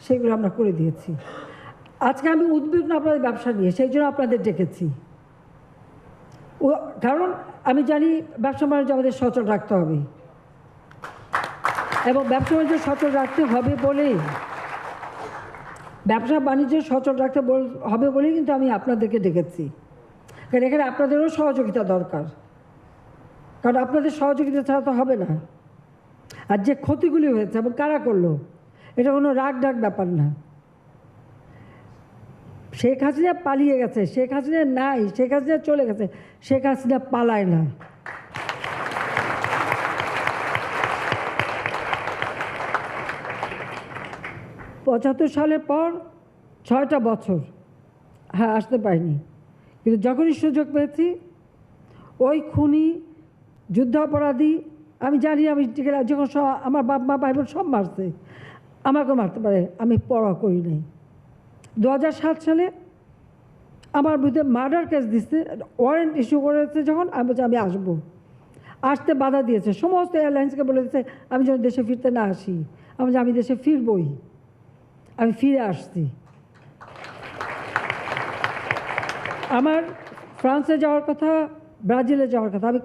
সেগুলো আমরা করে দিয়েছি। আজকে আমি উদ্বিগ্ন আপনাদের ব্যবসা নিয়ে, সেই জন্য আপনাদের ডেকেছি। ও, কারণ আমি জানি ব্যবসা বাণিজ্য আমাদের সচল রাখতে হবে। এবং ব্যবসা বাণিজ্য সচল রাখতে হবে বলেই ব্যবসা বাণিজ্য সচল রাখতে হবে বলেই কিন্তু আমি আপনাদেরকে ডেকেছি। কারণ এখানে আপনাদেরও সহযোগিতা দরকার। কারণ আপনাদের সহযোগিতা ছাড়া তো হবে না। আর যে ক্ষতিগুলি হয়েছে এবং কারা করল এটা কোনো রাগ ডাক ব্যাপার না। শেখ হাসিনা পালিয়ে গেছে, শেখ হাসিনা নাই, শেখ হাসিনা চলে গেছে, শেখ হাসিনা পালায় না। পঁচাত্তর সালের পর ছয়টা বছর হ্যাঁ আসতে পারিনি। কিন্তু যখনই সুযোগ পেয়েছি, ওই খুনি, যুদ্ধাপরাধী, আমি জানি আমি যখন আমার বাপ মা ভাই বোন সব মারছে। আমাকে মারতে পারে, আমি পড়া করি নাই। দু সালে আমার বিরুদ্ধে মার্ডার কেস দিচ্ছে ওয়ারেন্ট ইস্যু করেছে যখন, আমি বলছি, আমি আসব। আসতে বাধা দিয়েছে, সমস্ত এয়ারলাইন্সকে বলে দিচ্ছে আমি যেন দেশে ফিরতে না আসি। আমি আমি দেশে ফিরবই, আমি ফিরে আসছি। আমার ফ্রান্সে যাওয়ার কথা, ব্রাজিলে যাওয়ার কথা, আমি